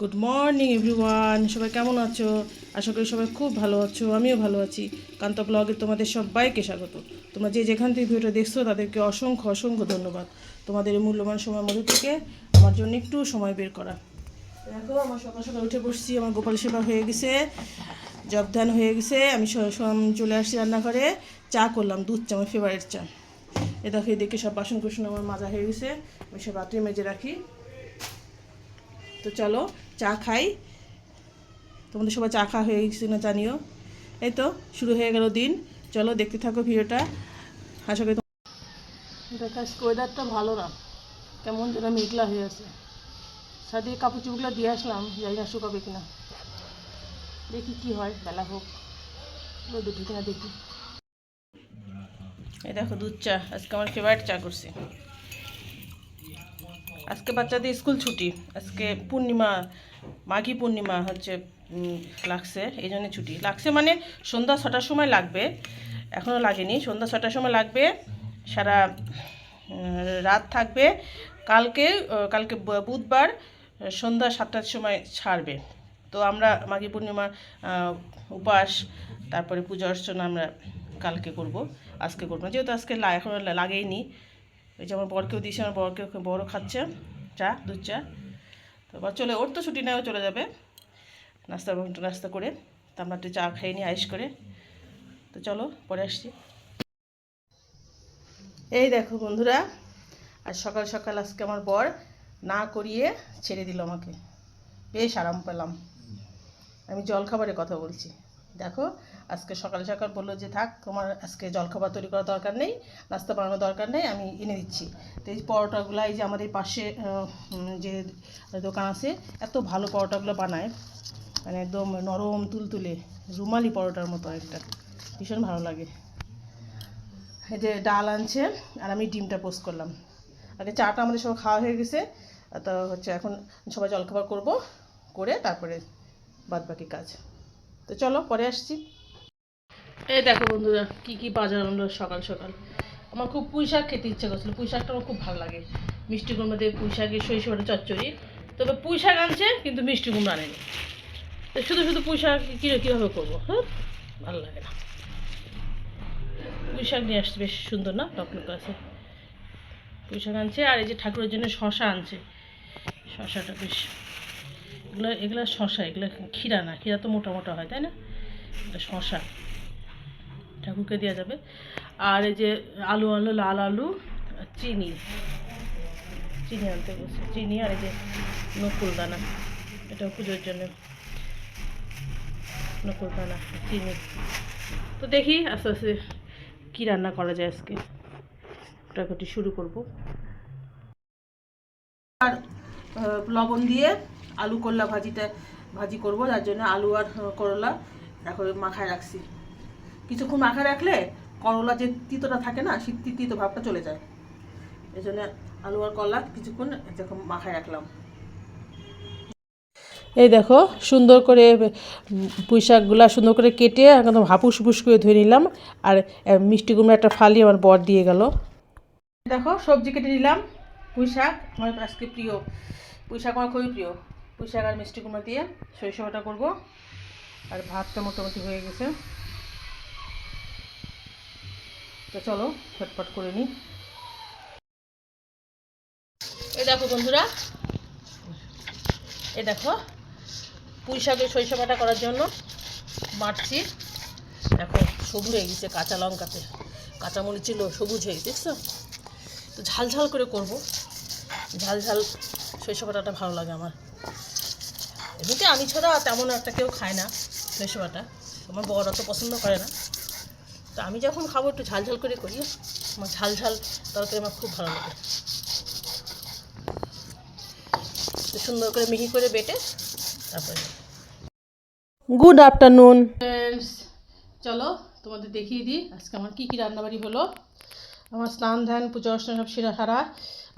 Good morning everyone সবাই কেমন আছো? আশা করি সবাই খুব ভালো আছো, আমিও ভালো আছি। কান্ত ব্লগে তোমাদের সবাইকে স্বাগত। তোমরা যে যেখান থেকে ভিডিওটা দেখছ, তাদেরকে অসংখ্য অসংখ্য ধন্যবাদ। তোমাদের এই মূল্যবান সময় মধ্যে থেকে আমার জন্য একটু সময় বের করা। দেখো, আমার সকাল সকাল উঠে বসছি, আমার গোপাল সেবা হয়ে গেছে জব ধান হয়ে গেছে। আমি চলে আসছি রান্নাঘরে। চা করলাম, দুধ চা, আমার ফেভারিট চা। এ দেখো, এদিকে সব বাসন কুসন আমার মাজা হয়ে গেছে। আমি সব রাত্রে মেজে রাখি। তো চলো চা খাই। তোমাদের সবাই চা খাওয়া হয়ে গেছে না জানিও। এই তো শুরু হয়ে গেল দিন। চলো দেখতে থাকো ভিডিওটা। আশা করি দেখ ওয়েদারটা ভালো না। কেমন যেন মেঘলা হয়ে আছে। সাদিয়ে কাপড় চুপগুলো দিয়ে আসলাম জানি না শুকাবে কিনা। দেখি কি হয় বেলা হোক। রোদে ঢুকে না দেখি। এই দেখো দুধ চা আজকে আমার ফেভারিট চা করছি। আজকে বাচ্চাদের স্কুল ছুটি। আজকে পূর্ণিমা, মাঘী পূর্ণিমা হচ্ছে লাগছে এই জন্য ছুটি। লাগছে মানে সন্ধ্যা ছটার সময় লাগবে এখনও লাগেনি। সন্ধ্যা ছটার সময় লাগবে, সারা রাত থাকবে। কালকে কালকে বুধবার, সন্ধ্যা সাতটার সময় ছাড়বে। তো আমরা মাঘী পূর্ণিমা উপাস তারপরে পূজা অর্চনা আমরা কালকে করব, আজকে করব না। যেহেতু আজকে এখনও লাগেইনি ওই যে আমার বরকেও দিয়েছে, আমার বরকেও বড় খাচ্ছে, চা, দুধ চা। তো এবার চলে, ওর তো ছুটি নেওয়া চলে যাবে। নাস্তা নাস্তা করে, তো আমরা একটু চা খাই নি আইস করে। তো চলো, পরে আসছি। এই দেখো বন্ধুরা, আজ সকাল সকাল আজকে আমার বর না করিয়ে ছেড়ে দিল আমাকে। বেশ আরাম পেলাম। আমি জলখাবারের কথা বলছি। দেখো আজকে সকাল সকাল বলল যে, থাক, তোমার আজকে জলখাবার তৈরি করার দরকার নেই, নাস্তা বানানোর দরকার নেই, আমি এনে দিচ্ছি। তো এই পরোটাগুলো, এই যে আমাদের পাশে যে দোকান আছে, এত ভালো পরোটাগুলো বানায়। মানে একদম নরম তুলতুলে, রুমালি পরোটার মতো একটা। ভীষণ ভালো লাগে। এই যে ডাল আনছে, আর আমি ডিমটা পোস্ট করলাম। আগে চাটা আমাদের সব খাওয়া হয়ে গেছে তো হচ্ছে এখন সবাই জলখাবার করব, করে তারপরে বাদ বাকি কাজ। তো চলো, পরে আসছি। এই দেখো বন্ধুরা, কি কি বাজার আনলো সকাল সকাল। আমার খুব পুঁই শাক খেতে ইচ্ছে করছিল, পুঁই শাকটা আমার খুব ভালো লাগে। মিষ্টি কুমড়ো দিয়ে পুঁই শাকের শৈশবটা চচ্চড়ি। তবে পুঁই শাক আনছে, কিন্তু মিষ্টি কুমড়ো আনেনি। তো শুধু শুধু পুঁই শাক কী, কীভাবে করব? হ্যাঁ ভালো লাগে না। পুঁই শাক নিয়ে আসছে, বেশ সুন্দর না? টকটক আছে। পুঁই শাক আনছে, আর এই যে ঠাকুরের জন্য শশা আনছে। শশাটা বেশ, এগুলো এগুলো শশা, এগুলো ক্ষীরা না, ক্ষীরা তো মোটা মোটা হয়, তাই না? এটা শশা। ঠাকুরকে দেওয়া যাবে। আর এই যে আলু আলু লাল আলু, চিনি। চিনি আনতে বলছে চিনি আর এই যে নকুল দানা। এটা পুজোর জন্য। নকুল দানা, চিনি। তো দেখি আস্তে আস্তে কী রান্না করা যায় আজকে। ওটাকুটি শুরু করব। আর লবণ দিয়ে আলু করলা ভাজিটা, ভাজি করব। যার জন্য আলু আর করলা এখন মাখায় রাখছি। কিছুক্ষণ মাখায় রাখলে করলা যে তিতোটা থাকে না শীত তিতো ভাবটা চলে যায়। এই জন্য আলু আর করলা কিছুক্ষণ যখন মাখায় রাখলাম। এই দেখো সুন্দর করে পুঁই শাকগুলো সুন্দর করে কেটে একদম হাপুস হুপুস করে ধুয়ে নিলাম। আর মিষ্টি কুমড়ো একটা ফালি আমার বর দিয়ে গেল। দেখো সবজি কেটে নিলাম পুঁই শাক আমার আজকে প্রিয়। পুঁই শাক আমার খুবই প্রিয়। পুঁই শাক আর মিষ্টি কুমড়ো দিয়ে সরিষাটা করব। আর ভাতটা মোটামুটি হয়ে গেছে। তো চলো, ফটফট করে নিই। এই দেখো বন্ধুরা, এই দেখো, পুঁই শাকের সরিষা বাটা করার জন্য বাটছি। দেখো, সবুজ হয়ে গেছে কাঁচা লঙ্কাতে। কাঁচামরিচ ছিল সবুজ হয়ে গেছে, দেখছ? তো ঝাল ঝাল করে করব। ঝাল ঝাল সরিষা বাটাটা ভালো লাগে আমার। এমনিতে আমি ছাড়া তেমন একটা কেউ খায় না সরিষা বাটা। আমার বড় অত পছন্দ করে না। তো আমি যখন খাব একটু ঝাল ঝাল করে করি আমার ঝাল ঝাল তরকারি আমার খুব ভালো লাগে। সুন্দর করে মিহি করে বেটে তারপরে গুড আফটারনুন চলো তোমাদের দেখিয়ে দিই আজকে আমার কী কী রান্নাবাড়ি হলো। আমার স্নান ধ্যান পুজো অর্চনা সব সেরা সারা।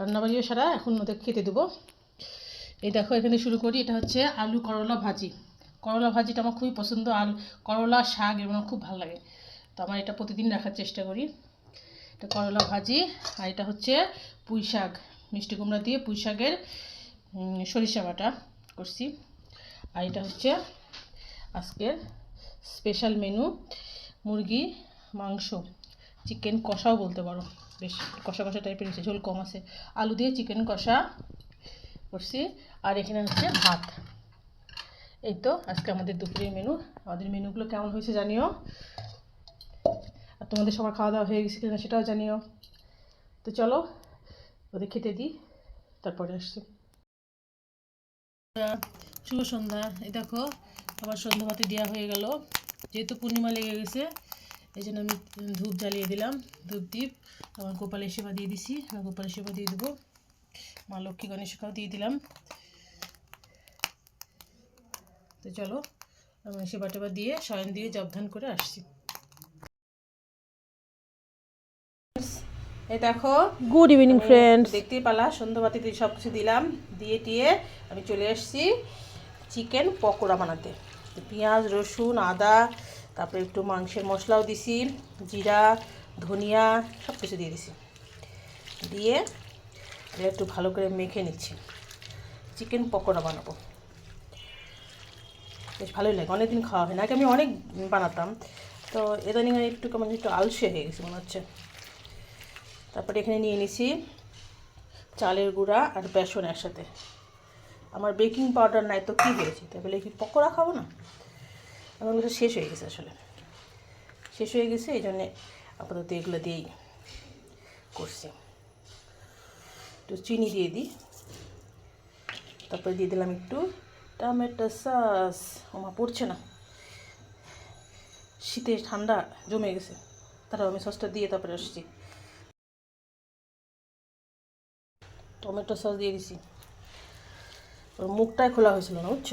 রান্নাবাড়িও সারা এখন ওদের খেতে দেবো। এই দেখো এখানে শুরু করি এটা হচ্ছে আলু করলা ভাজি। করলা ভাজিটা আমার খুবই পছন্দ আর করলা শাক এগুলো আমার খুব ভালো লাগে। তো আমার এটা প্রতিদিন রাখার চেষ্টা করি। এটা করলা ভাজি, আর এটা হচ্ছে পুঁই শাক, মিষ্টি কুমড়া দিয়ে পুঁই শাকের সরিষা বাটা করছি। আর এটা হচ্ছে আজকের স্পেশাল মেনু মুরগি, মাংস চিকেন কষাও বলতে পারো। বেশ কষা কষা টাইপের হচ্ছে ঝোল কম আছে। আলু দিয়ে চিকেন কষা করছি। আর এখানে হচ্ছে ভাত। এই তো আজকে আমাদের দুপুরের মেনু আমাদের মেনুগুলো কেমন হয়েছে জানিও? তোমাদের সবার খাওয়া দাওয়া হয়ে গেছে কিনা সেটাও জানিও। তো চলো, ওদের খেতে দিই, তারপরে আসছি। শুভ সন্ধ্যা। এই দেখো, আবার সন্ধ্যা বাতি দেওয়া হয়ে গেল। যেহেতু পূর্ণিমা লেগে গেছে, এই জন্য আমি ধূপ জ্বালিয়ে দিলাম, ধূপ দ্বীপ আমার গোপালের সেবা দিয়ে দিছি আমার গোপালের সেবা দিয়ে দেবো। মা লক্ষ্মী গণেশকাও দিয়ে দিলাম। তো চলো সেবা টেবা দিয়ে শয়ন দিয়ে জবধান করে আসছি। এই দেখো। গুড ইভিনিং ফ্রেন্ডস দেখতেই পালা সন্ধ্যাবাতিতে সব কিছু দিলাম দিয়ে টিয়ে আমি চলে এসেছি চিকেন পকোড়া বানাতে। পেঁয়াজ রসুন আদা তারপরে একটু মাংসের মশলাও দিছি জিরা ধনিয়া সব কিছু দিয়ে দিছি। দিয়ে এটা একটু ভালো করে মেখে নিচ্ছি। চিকেন পকোড়া বানাবো। বেশ ভালোই লাগে অনেকদিন খাওয়া হয় না। আগে আমি অনেক বানাতাম। তো ইদানিং একটু কেমন একটু আলসে হয়ে গেছে মনে হচ্ছে। তারপরে এখানে নিয়ে নিছি চালের গুঁড়া আর বেসন একসাথে। আমার বেকিং পাউডার নাই তো কী হয়েছে? তাই বলে, কি পকোড়া খাব না? আমার কাছে শেষ হয়ে গেছে আসলে। শেষ হয়ে গেছে, এই জন্যে আপাতত এগুলো দিয়েই করছি। একটু চিনি দিয়ে দিই। তারপরে দিয়ে দিলাম একটু টমেটো সস। ওমা পড়ছে না। শীতে ঠান্ডা জমে গেছে। তারপর আমি সসটা দিয়ে তারপরে আসছি। টমেটো সস দিয়ে দিছি। ওর মুখটাই খোলা হয়েছিল না, বুঝছ?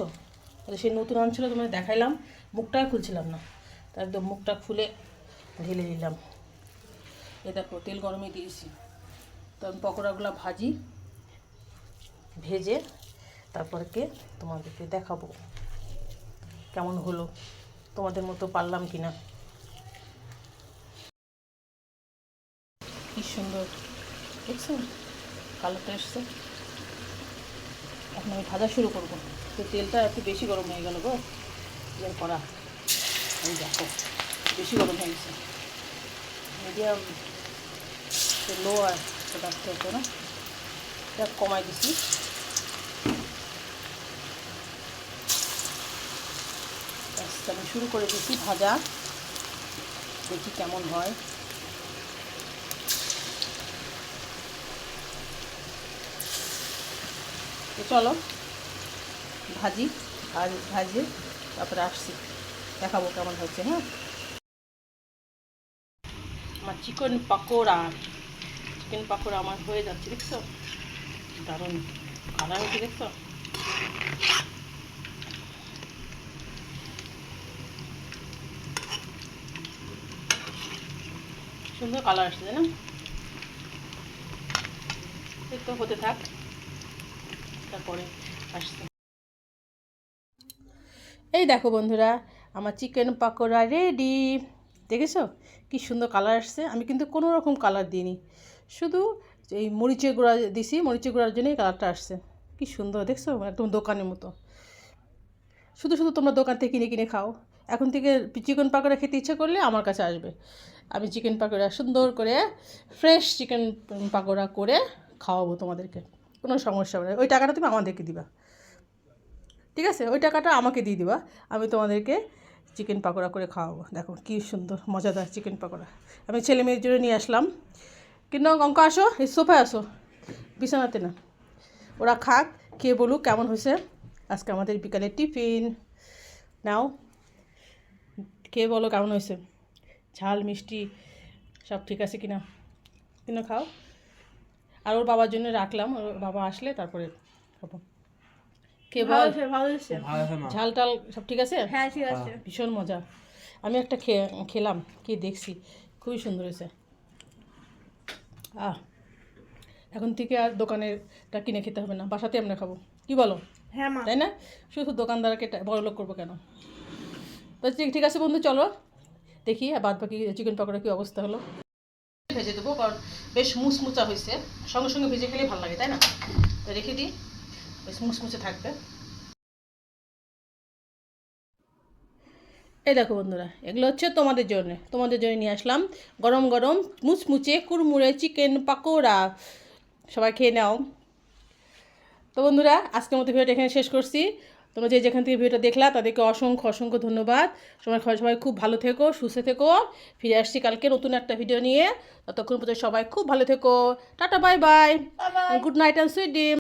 সেই নতুন আনছিল তোমার দেখাইলাম, মুখটাই খুলছিলাম না। তা একদম মুখটা খুলে ঢেলে দিলাম এ দেখো, তেল গরমে দিয়েছি তো আমি পকোড়াগুলো ভাজি, ভেজে তারপরকে তোমাদেরকে দেখাবো কেমন হলো, তোমাদের মতো পারলাম কি না কি সুন্দর, দেখছ? কালারটা এসছে। এখন আমি ভাজা শুরু করব। তো তেলটা একটু বেশি গরম হয়ে গেল গো। এর করা এই দেখো, বেশি গরম হয়ে গেছে। মিডিয়াম লো আর রাখতে হতো না। এটা কমাই দিছি। আমি শুরু করে দিচ্ছি ভাজা। দেখি কেমন হয়। তো চলো, ভাজি, আর ভাজি তারপরে আসছি। দেখাবো কেমন হচ্ছে হ্যাঁ? আমার চিকেন পাকোড়া চিকেন পাকোড়া আমার হয়ে যাচ্ছে, দেখছ? দারুণ কালার হচ্ছে দেখছ? সুন্দর কালার আসছে না? তো হতে থাক। তারপরে আসছে এই দেখো বন্ধুরা, আমার চিকেন পাকোড়া রেডি দেখেছ? কি সুন্দর কালার আসছে। আমি কিন্তু কোনো রকম কালার দিইনি। শুধু এই মরিচের গুঁড়া দিছি, মরিচের গুঁড়ার জন্যই কালারটা আসছে। কি সুন্দর, দেখছ? একদম দোকানের মতো। শুধু শুধু তোমরা দোকান থেকে কিনে কিনে খাও। এখন থেকে চিকেন পাকোড়া খেতে ইচ্ছে করলে আমার কাছে আসবে। আমি চিকেন পাকোড়া সুন্দর করে ফ্রেশ চিকেন পাকোড়া করে খাওয়াবো তোমাদেরকে। কোনো সমস্যা নেই ওই টাকাটা তুমি আমাদেরকে দিবা। ঠিক আছে? ওই টাকাটা আমাকে দিয়ে দিবা। আমি তোমাদেরকে চিকেন পাকোড়া করে খাওয়াবো। দেখো কী সুন্দর, মজাদার চিকেন পাকোড়া। আমি ছেলে মেয়ের জন্য নিয়ে আসলাম। কিন্তু অঙ্ক, আসো। এই সোফায় আসো। বিছানাতে না। ওরা খাক, খেয়ে বলুক কেমন হয়েছে। আজকে আমাদের বিকালের টিফিন। নাও। খেয়ে বলো কেমন হয়েছে। ঝাল, মিষ্টি, সব ঠিক আছে কিনা? কিনা, খাও। আর ওর বাবার জন্য রাখলাম ওর বাবা আসলে তারপরে খাব। কে ঝাল টাল সব ঠিক আছে? হ্যাঁ ঠিক আছে। ভীষণ মজা। আমি একটা খেলাম কি দেখছি? খুবই সুন্দর হয়েছে। আহ এখন থেকে আর দোকানেরটা কিনে খেতে হবে না বাসাতে আমরা খাব। কি বলো? হ্যাঁ তাই না? শুধু দোকানদারকে বড় লোক করব কেন? তো ঠিক ঠিক আছে বন্ধু চলো। দেখি আর বাদ বাকি চিকেন পকোড়া কী অবস্থা হলো? ভেজে দেবো, কারণ বেশ মুচমুচা হয়েছে। সঙ্গে সঙ্গে ভেজে খেলে ভালো লাগে, তাই না? তো রেখে দিই, বেশ মুচমুচে থাকবে। এই দেখো বন্ধুরা, এগুলো হচ্ছে তোমাদের জন্য। তোমাদের জন্য নিয়ে আসলাম গরম গরম মুচমুচে কুড়মুড়ে চিকেন পাকোড়া। সবাই খেয়ে নাও। তো বন্ধুরা, আজকের মতো ভিডিওটা এখানে শেষ করছি। তোমরা যে যেখান থেকে ভিডিওটা দেখলা তাদেরকে অসংখ্য অসংখ্য ধন্যবাদ। সবাই সবাই খুব ভালো থেকো সুস্থ থেকো। ফিরে আসছি কালকে নতুন একটা ভিডিও নিয়ে। ততক্ষণ পর্যন্ত সবাই খুব ভালো থেকো। Tata bye bye good night and sweet dream